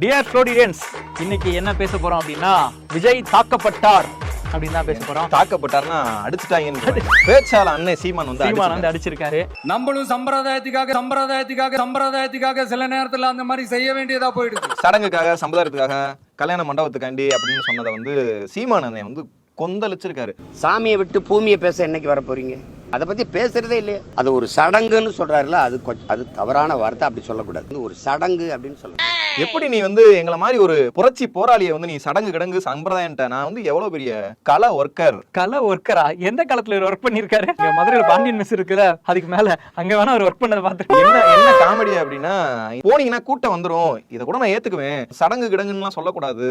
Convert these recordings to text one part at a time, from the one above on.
Dear ஸ்டோடியன்ஸ் இன்னைக்கு என்ன பேச போறோம் அப்படின்னா விஜய் தாக்கப்பட்டார் அப்படின்னு தான் பேச போறோம். தாக்கப்பட்டாருன்னா அடிச்சுட்டாங்கன்னு பேச்சால அண்ணன் சீமான் வந்து சீமான். வந்து அடிச்சிருக்காரு. நம்மளும் சம்பிரதாயத்துக்காக சம்பிரதாயத்துக்காக சம்பிரதாயத்துக்காக சில நேரத்துல அந்த மாதிரி செய்ய வேண்டியதா போயிடுது. சடங்குக்காக சமுதாயத்துக்காக கல்யாண மண்டபத்துக்காண்டி அப்படின்னு சொன்னதை வந்து சீமான் அண்ணன் வந்து கொந்தளிச்சிருக்காரு. சாமியை விட்டு பூமியை பேச என்னைக்கு வர போறீங்க? அதை பத்தி பேசுறதே இல்லையே. அது ஒரு சடங்குன்னு சொல்றாருல அது கொ- அது தவறான வார்த்தை அப்படி சொல்லக்கூடாது. ஒரு சடங்கு அப்படின்னு சொல்லணும் எப்படி நீ வந்து எங்களை மாதிரி ஒரு புரட்சி போராளியை வந்து நீ சடங்கு கிடங்கு சம்பிரதாயன்ட்ட நான் வந்து எவ்வளவு பெரிய கலை ஒர்க்கர் கலை ஒர்க்கரா எந்த காலத்துல இவர் ஒர்க் பண்ணிருக்காரு? இங்க மதுரையில பாண்டியன் மிஸ் இருக்குல்ல அதுக்கு மேல அங்க வேணா அவர் ஒர்க் பண்ணதை பார்த்து என்ன என்ன காமெடி அப்படின்னா போனீங்கன்னா கூட்டம் வந்துரும். இதை கூட நான் ஏத்துக்குவேன். சடங்கு கிடங்குன்னுலாம் சொல்லக்கூடாது.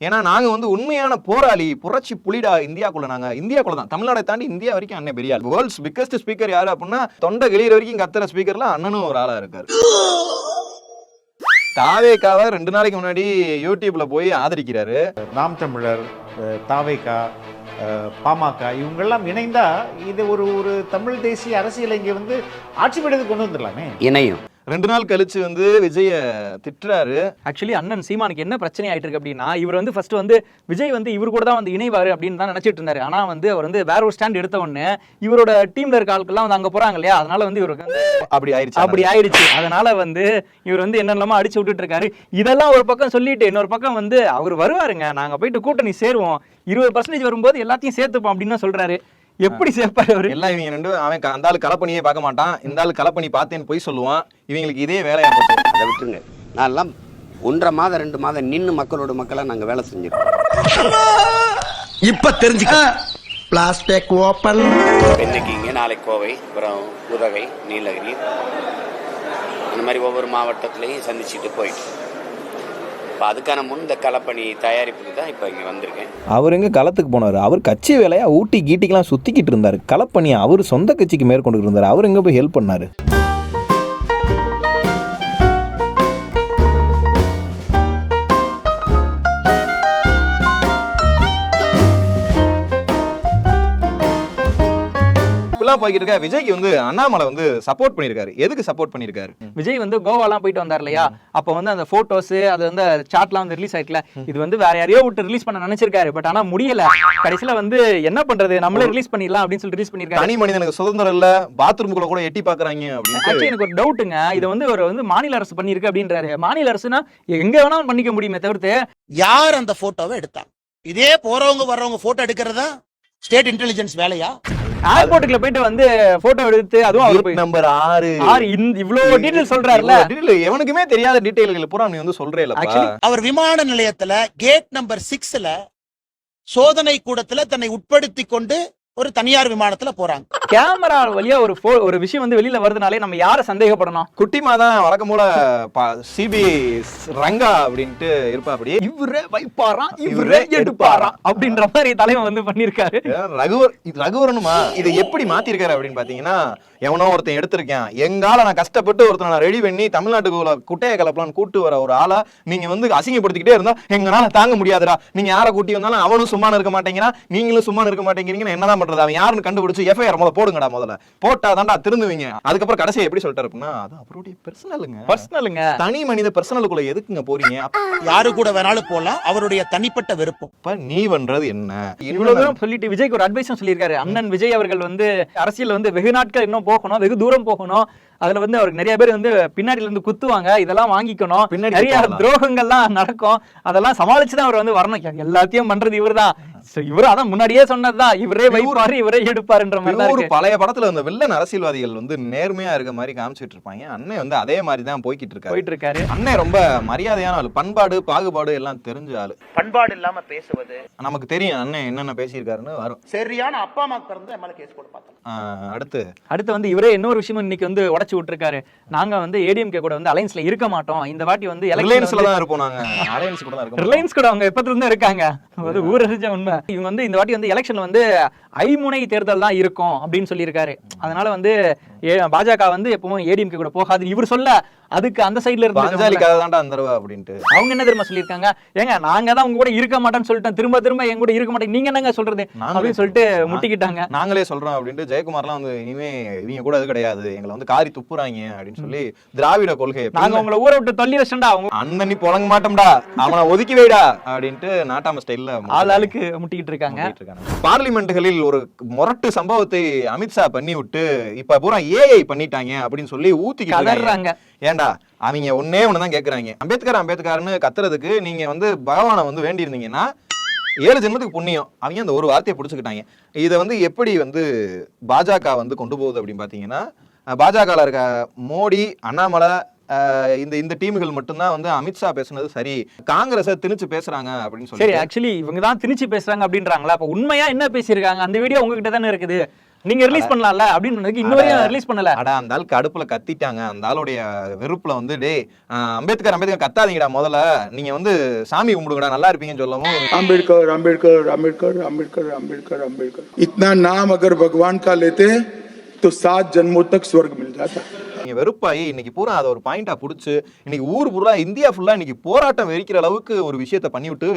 ஏன்னா நாங்க வந்து உண்மையான போராளி புரட்சி புலிடா இந்தியாக்குள்ள நாங்க. இந்தியாக்குள்ள தான். தமிழ்நாடை தாண்டி இந்தியா வரைக்கும் அண்ணன் பெரிய ஆள் வேர்ல்ட்ஸ் பிக்கஸ்ட் ஸ்பீக்கர் யாரு அப்படின்னா தொண்டை கிளியர் வரைக்கும் கத்துற ஸ்பீக்கர்ல அண்ணனும் ஒரு ஆளா இருக்காரு. தாவேக்காவை ரெண்டு நாளைக்கு முன்னாடி யூடியூப்ல போய் ஆதரிக்கிறாரு. நாம் தமிழர் அஹ், தாவேகா அஹ், பாமக இவங்கெல்லாம் இணைந்தா இது ஒரு ஒரு தமிழ் தேசிய அரசியலை இங்கே வந்து ஆட்சி பீடத்துக்கு கொண்டு வந்துடலாமே. இணையும். ரெண்டு நாள் கழிச்சு வந்து விஜய திட்டுறாரு. ஆக்சுவலி அண்ணன் சீமானுக்கு என்ன பிரச்சனை ஆயிட்டு இருக்கு அப்படின்னா இவர் வந்து ஃபர்ஸ்ட் வந்து விஜய் வந்து இவர் கூட தான் வந்து இணைவாரு அப்படின்னு தான் நினைச்சிட்டு இருந்தாரு. ஆனா வந்து அவர் வந்து வேற ஒரு ஸ்டாண்ட் எடுத்த உடனே இவரோட டீம்ல இருக்க ஆட்கள்லாம் வந்து அங்க போறாங்க இல்லையா? அதனால வந்து இவருக்கு அப்படி ஆயிடுச்சு அப்படி ஆயிடுச்சு அதனால வந்து இவர் வந்து என்னென்னமோ அடிச்சு விட்டுட்டு இருக்காரு இதெல்லாம் ஒரு பக்கம் சொல்லிட்டு இன்னொரு பக்கம் வந்து அவர் வருவாருங்க. நாங்க போயிட்டு கூட்டணி சேருவோம். இருபது பர்சன்டேஜ் வரும்போது எல்லாத்தையும் சேர்த்துப்போம் அப்படின்னு தான் சொல்றாரு. எப்படி சேர்ப்பாரு அவரு? எல்லாம் இவங்க ரெண்டு அவன் அந்த ஆளு கலப்பணியே பார்க்க மாட்டான். இந்த ஆளு கலப்பணி பார்த்தேன்னு போய் சொல்லுவான். இவங்களுக்கு இதே வேலையா போச்சு அதை விட்டுருங்க. நான்லாம் ஒன்றரை மாதம் ரெண்டு மாதம் நின்று மக்களோட மக்களாக நாங்கள் வேலை செஞ்சிருக்கோம். இப்ப தெரிஞ்சுக்க. பிளாஸ்டிக் ஓபன் இன்னைக்கு இங்கே நாளைக்கு கோவை அப்புறம் உதகை நீலகிரி அந்த மாதிரி ஒவ்வொரு மாவட்டத்திலையும் சந்திச்சுட்டு போயிட்டு. இப்போ அதுக்கான முன் இந்த களப்பணி தயாரிப்புக்கு தான் இப்போ இங்கே வந்திருக்கேன். அவர் எங்கே களத்துக்கு போனார். அவர் கட்சி வேலையாக ஊட்டி கீட்டிக்கெலாம் சுத்திக்கிட்டு இருந்தார். களப்பணியை அவர் சொந்த கட்சிக்கு மேற்கொண்டு இருந்தார். அவர் எங்கே போய் ஹெல்ப் பண்ணார்? இப்பெல்லாம் போய்கிட்டு இருக்க விஜய்க்கு வந்து அண்ணாமலை வந்து சப்போர்ட் பண்ணியிருக்காரு. எதுக்கு சப்போர்ட் பண்ணியிருக்காரு? விஜய் வந்து கோவாலாம் போயிட்டு வந்தார் இல்லையா? அப்போ வந்து அந்த போட்டோஸ் அது வந்து சாட்லாம் வந்து ரிலீஸ் ஆயிட்டுல. இது வந்து வேற யாரையோ விட்டு ரிலீஸ் பண்ண நினைச்சிருக்காரு. பட் ஆனா முடியல. கடைசியில வந்து என்ன பண்றது? நம்மளே ரிலீஸ் பண்ணிடலாம் அப்படின்னு சொல்லி ரிலீஸ் பண்ணிருக்காரு தனி மனிதனுக்கு சுதந்திரம் இல்ல. பாத்ரூம்குள்ள கூட எட்டி பாக்குறாங்க அப்படின்னு. எனக்கு ஒரு டவுட்டுங்க இது வந்து ஒரு வந்து மாநில அரசு பண்ணிருக்கு அப்படின்றாரு. மாநில அரசுனா எங்க வேணாலும் பண்ணிக்க முடியுமே தவிர்த்து. யார் அந்த போட்டோவை எடுத்தா? இதே போறவங்க வர்றவங்க போட்டோ எடுக்கிறதா? ஸ்டேட் இன்டெலிஜென்ஸ் வேலையா? ஏர்போர்ட்டுக்குள்ள போயிட்டு வந்து போட்டோ எடுத்து அதுவும் அவர் நம்பர் ஆறு. ஆறு இவ்வளவு டீடைல் சொல்றாருல எவனுக்குமே தெரியாத டீடைல்கள் பூரா நீ வந்து சொல்றே இல்லப்பா. Actually, அவர் விமான நிலையத்துல கேட் நம்பர் சிக்ஸ்ல சோதனை கூடத்துல தன்னை உட்படுத்தி கொண்டு ஒரு தனியார் விமானத்துல போறாங்க. கேமரா வழியா ஒரு ஒரு விஷயம் வந்து வெளியில வருதுனாலே நம்ம யாரை சந்தேகப்படணும்? குட்டிமா தான் வழக்கம் போல சிபி ரங்கா அப்படின்ட்டு இருப்பா அப்படி இவரே வைப்பாராம் இவரே எடுப்பாராம். அப்படின்ற மாதிரி தலைவன் வந்து பண்ணிருக்காரு ரகுவர் இது ரகுவரனுமா? இதை எப்படி மாத்திருக்காரு அப்படின்னு பாத்தீங்கன்னா எவனோ ஒருத்தன் எடுத்திருக்கேன். எங்கால நான் கஷ்டப்பட்டு ஒருத்தனை நான் ரெடி பண்ணி தமிழ்நாட்டுக்குள்ள குட்டையை கலப்பலான்னு கூட்டு வர ஒரு ஆளா நீங்க வந்து அசிங்கப்படுத்திக்கிட்டே இருந்தா எங்கனால தாங்க முடியாதுடா. நீங்க யாரை கூட்டி வந்தாலும் அவனும் சும்மா இருக்க மாட்டேங்கிறான் நீங்களும் சும்மா இருக்க மாட்டேங்கிறீங்கன்னு என்னதான் பண்றது? அவன் யாருன்னு கண்டுபிடிச்சு எஃப்ஐஆர் முதல்ல போடுங்கடா முதல்ல. போட்டா தான்டா திருந்துவீங்க. அதுக்கப்புறம் கடைசியை எப்படி சொல்லிட்டாரு அப்படின்னா அது அவருடைய பர்சனலுங்க பர்சனலுங்க தனி மனித பர்சனலுக்குள்ள எதுக்குங்க போறீங்க? யாரு கூட வேணாலும் போலாம். அவருடைய தனிப்பட்ட விருப்பம் அப்ப நீ பண்றது என்ன? இவ்வளவு தூரம் சொல்லிட்டு விஜய்க்கு ஒரு அட்வைஸும் சொல்லியிருக்காரு. அண்ணன் விஜய் அவர்கள் வந்து அரசியல் வந்து வெகு நாட்கள் இன்னும் போகணும் வெகு தூரம் போகணும். அதுல வந்து அவருக்கு நிறைய பேர் வந்து பின்னாடில இருந்து குத்துவாங்க. இதெல்லாம் வாங்கிக்கணும். பின்னாடி நிறைய? துரோகங்கள்லாம் நடக்கும். அதெல்லாம் சமாளிச்சு தான் அவர் வந்து வரணும். எல்லாத்தையும் பண்றது இவர்தான். So, இவரு அதான் முன்னாடியே சொன்னதுதான். இவரே வைப்பாரு இவரே எடுப்பாருன்ற மாதிரி ஒரு. பழைய படத்துல இந்த வில்லன் அரசியல்வாதிகள் வந்து நேர்மையா இருக்க மாதிரி காமிச்சிட்டு இருப்பாங்க. அண்ணன் வந்து அதே மாதிரி தான் போய்கிட்டு இருக்காரு. போயிட்டு இருக்காரு அண்ணன் ரொம்ப மரியாதையான ஆளு. பண்பாடு பாகுபாடு எல்லாம் தெரிஞ்ச ஆளு. பண்பாடு இல்லாம பேசுவது. நமக்கு தெரியும் அண்ணன் என்னென்ன பேசியிருக்காருன்னு வரும். சரியான அப்பா அம்மா பிறந்து எம்எல்ஏ கேஸ் போட்டு பார்த்தோம். அடுத்து. அடுத்து வந்து இவரே இன்னொரு விஷயம் இன்னைக்கு வந்து உடைச்சு விட்டுருக்காரு. நாங்க வந்து ஏடிஎம்கே கூட வந்து அலைன்ஸ்ல இருக்க மாட்டோம். இந்த வாட்டி வந்து ரிலையன்ஸ்ல தான் இருப்போம் நாங்க. அலையன்ஸ் கூட தான் இருக்கோம் ரிலையன்ஸ் கூட அவங்க எப்பத்துல இருந்து இருக்காங்க. ஊரறிஞ்ச உண்மை. இவங்க வந்து இந்த வாட்டி வந்து எலெக்ஷன்ல வந்து ஐமுனை தேர்தல் தான் இருக்கும் அப்படின்னு சொல்லியிருக்காரு. அதனால வந்து பாஜக வந்து எப்பவும் ஏடிஎம்கே கூட போகாது. இவர் சொல்ல அதுக்கு அந்த சைடுல இருந்து பாஞ்சாலிக்காக தான்டா அந்த அப்படின்ட்டு. அவங்க என்ன தெரியுமா சொல்லியிருக்காங்க? ஏங்க நாங்க தான் உங்க கூட இருக்க மாட்டோம்னு சொல்லிட்டோம். திரும்ப திரும்ப எங்க கூட இருக்க மாட்டேங்க நீங்க என்னங்க சொல்றது? அப்படின்னு சொல்லிட்டு முட்டிக்கிட்டாங்க. நாங்களே சொல்றோம் அப்படின்ட்டு ஜெயக்குமார்லாம் வந்து இனிமே இவங்க கூட அது கிடையாது. எங்களை வந்து காரி துப்புறாங்க அப்படின்னு சொல்லி திராவிட கொள்கை நாங்க உங்களை ஊரை விட்டு தள்ளி வச்சோம்டா அவங்க அண்ணன் புழங்க மாட்டோம்டா. அவனை ஒதுக்கி வைடா அப்படின்ட்டு நாட்டாம ஸ்டைல்ல ஆள் ஆளுக்கு முட்டிக்கிட்டு இருக்காங்க. பார்லிமெண்ட்டுகளில் ஒரு முரட்டு சம்பவத்தை அமித்ஷா பண்ணி விட்டு இப்ப பூரா ஏஐ பண்ணிட்டாங்க அப்படின்னு சொல்லி. கதறாங்க ஏன்டா? அவங்க ஒன்னே ஒண்ணுதான் கேக்குறாங்க. அம்பேத்கர் அம்பேத்கர்னு கத்துறதுக்கு நீங்க வந்து பகவானை வந்து வேண்டி இருந்தீங்கன்னா ஏழு ஜென்மத்துக்கு புண்ணியம். அவங்க அந்த ஒரு வார்த்தையை பிடிச்சுக்கிட்டாங்க. இதை வந்து எப்படி வந்து பாஜக வந்து கொண்டு போகுது அப்படின்னு பாத்தீங்கன்னா பாஜகவில் இருக்க மோடி அண்ணாமலை இந்த இந்த டீமுகள் மட்டும்தான் வந்து அமித்ஷா பேசுனது சரி காங்கிரஸை திணிச்சு பேசுறாங்க அப்படின்னு சரி சொல்லி ஆக்சுவலி இவங்க தான் திணிச்சு பேசுறாங்க அப்படின்றாங்களா? அப்ப உண்மையா என்ன பேசியிருக்காங்க? அந்த வீடியோ உங்ககிட்ட தானே இருக்குது. நீங்க ரிலீஸ் பண்ணலாம்ல அப்படின்னு இன்ன வரையும் ரிலீஸ் பண்ணல அட அந்த ஆள் கடுப்புல கத்திட்டாங்க அந்த ஆளுடைய வெறுப்புல வந்து டேய் அஹ், அம்பேத்கர் அம்பேத்கர் கத்தாதீங்கடா முதல்ல நீங்க வந்து சாமி கும்பிடுங்கடா நல்லா இருப்பீங்கன்னு சொல்லவும் आम्बेडकर आम्बेडकर आम्बेडकर आम्बेडकर आम्बेडकर आम्बेडकर इतना नाम अगर भगवान का लेते तो सात जन्मों तक स्वर्ग मिल जाता நீங்க வெறுப்பாயி இன்னைக்கு பூரா அதை ஒரு பாயிண்டா பிடிச்சி இன்னைக்கு ஊர் பூரா இந்தியா ஃபுல்லா இன்னைக்கு போராட்டம் வெறிக்கிற அளவுக்கு ஒரு விஷயத்த பண்ணிவிட்டு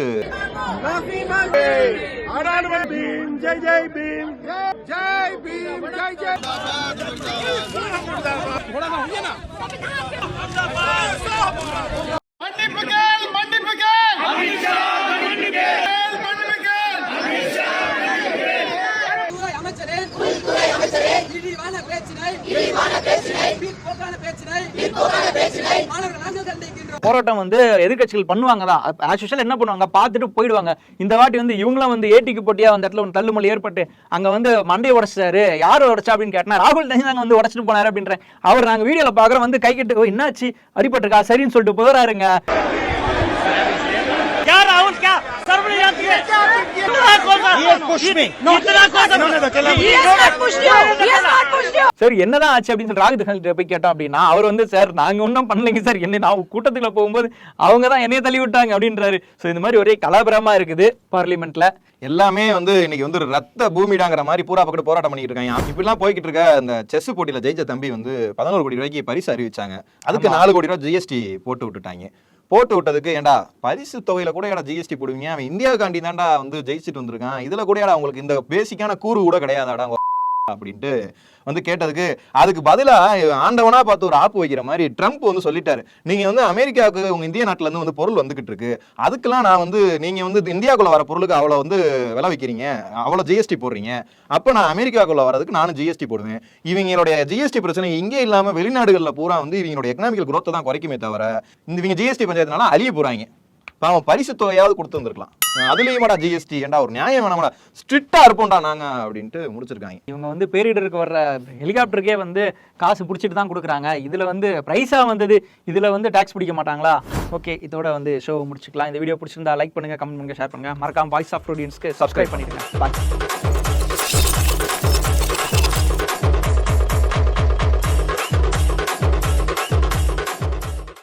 அமைச்சரே அமைச்சரே இழிவான பேச்சினை பிற்போக்கான பேச்சினை பிற்போக்கான பேச்சினை மாணவர்கள் நாங்கள் கண்டிக்கின்றோம் போராட்டம் வந்து எதிர்க்கட்சிகள் பண்ணுவாங்க தான் ஆஸ் யூஷுவல் என்ன பண்ணுவாங்க? பார்த்துட்டு போயிடுவாங்க. இந்த வாட்டி வந்து இவங்களும் வந்து ஏடிக்கு போட்டியா அந்த இடத்துல ஒரு தள்ளுமொழி ஏற்பட்டு அங்க வந்து மண்டையை உடைச்சாரு. யார் உடைச்சா அப்படின்னு கேட்டா ராகுல் காந்தி வந்து உடைச்சிட்டு போனாரு அப்படின்ற அவர் நாங்க வீடியோல பார்க்குறோம் வந்து கை கட்டு என்னாச்சு? அடிபட்டிருக்கா? சரின்னு சொல்லிட்டு போறாருங்க. சரி என்னதான் ஆச்சு அப்படின்னு சொல்லி ராகுல் போய் கேட்டோம் அப்படின்னா அவர் வந்து சார் நாங்க ஒன்றும் பண்ணலைங்க சார் என்ன நான் கூட்டத்துக்குள்ள போகும்போது அவங்க தான் என்னைய தள்ளி விட்டாங்க அப்படின்றாரு. ஸோ இந்த மாதிரி ஒரே கலாபரமா இருக்குது பார்லிமெண்ட்ல. எல்லாமே வந்து இன்னைக்கு வந்து ரத்த பூமிடாங்கிற மாதிரி பூரா பக்கத்து போராட்டம் பண்ணிட்டு இருக்காங்க. இப்படிலாம் போய்கிட்டு இருக்க அந்த செஸ் போட்டியில ஜெயிச்ச தம்பி வந்து பதினோரு கோடி ரூபாய்க்கு பரிசு அறிவிச்சாங்க. அதுக்கு நாலு கோடி ரூபாய் ஜிஎஸ்டி போட்டு விட்டுட்டாங்க. போட்டு விட்டதுக்கு ஏண்டா பரிசு தொகையில கூட ஏடா ஜிஎஸ்டி போடுவீங்க? அவன் இந்தியாவுக்காண்டி தான்டா வந்து ஜெயிச்சுட்டு வந்திருக்கான். இதுல கூட ஏடா உங்களுக்கு இந்த பேசிக்கான கூறு கூட கிடையாதாடா? அப்படின்ட்டு வந்து கேட்டதுக்கு அதுக்கு பதிலா ஆண்டவனா பார்த்து ஒரு ஆப்பு வைக்கிற மாதிரி ட்ரம்ப் வந்து சொல்லிட்டாரு. நீங்க வந்து அமெரிக்காவுக்கு உங்க இந்திய நாட்டில இருந்து வந்து பொருள் வந்துகிட்டு இருக்கு. அதுக்கெல்லாம் நான் வந்து நீங்க வந்து இந்தியாக்குள்ள வர பொருளுக்கு அவ்வளவு வந்து விலை வைக்கிறீங்க. அவ்வளவு ஜிஎஸ்டி போடுறீங்க. அப்போ நான் அமெரிக்காக்குள்ள வரதுக்கு நானும் ஜிஎஸ்டி போடுவேன். இவங்களுடைய ஜிஎஸ்டி பிரச்சனை இங்கே இல்லாமல் வெளிநாடுகளில் பூரா வந்து இவங்களுடைய எக்கனாமிக்கல் குரோத்தை தான் குறைக்குமே தவிர இந்த இவங்க ஜிஎஸ்டி பஞ்சாயத்துனால அழிய போறாங்க. அவன் பரிசு தொகையாவது கொடுத்து வந்திருக்கலாம். ஜிஎஸ்டி ஏன்டா ஒரு நியாயம் வேணாமடா. ஸ்ட்ரிக்டா இருப்போம்டா நாங்க அப்படின்ட்டு முடிச்சிருக்காங்க. இவங்க வந்து பேரிடருக்கு வர்ற ஹெலிகாப்டருக்கே வந்து காசு பிடிச்சிட்டு தான் கொடுக்குறாங்க. இதுல வந்து பிரைஸா வந்தது இதுல வந்து டாக்ஸ் பிடிக்க மாட்டாங்களா? ஓகே இதோட வந்து ஷோ முடிச்சுக்கலாம். இந்த வீடியோ பிடிச்சிருந்தா லைக் பண்ணுங்க கமெண்ட் பண்ணுங்க ஷேர் பண்ணுங்க. மறக்காம வாய்ஸ் ஆஃப் ஆடியன்ஸ்க்கு சப்ஸ்கிரைப் பண்ணிடுங்க. பாய்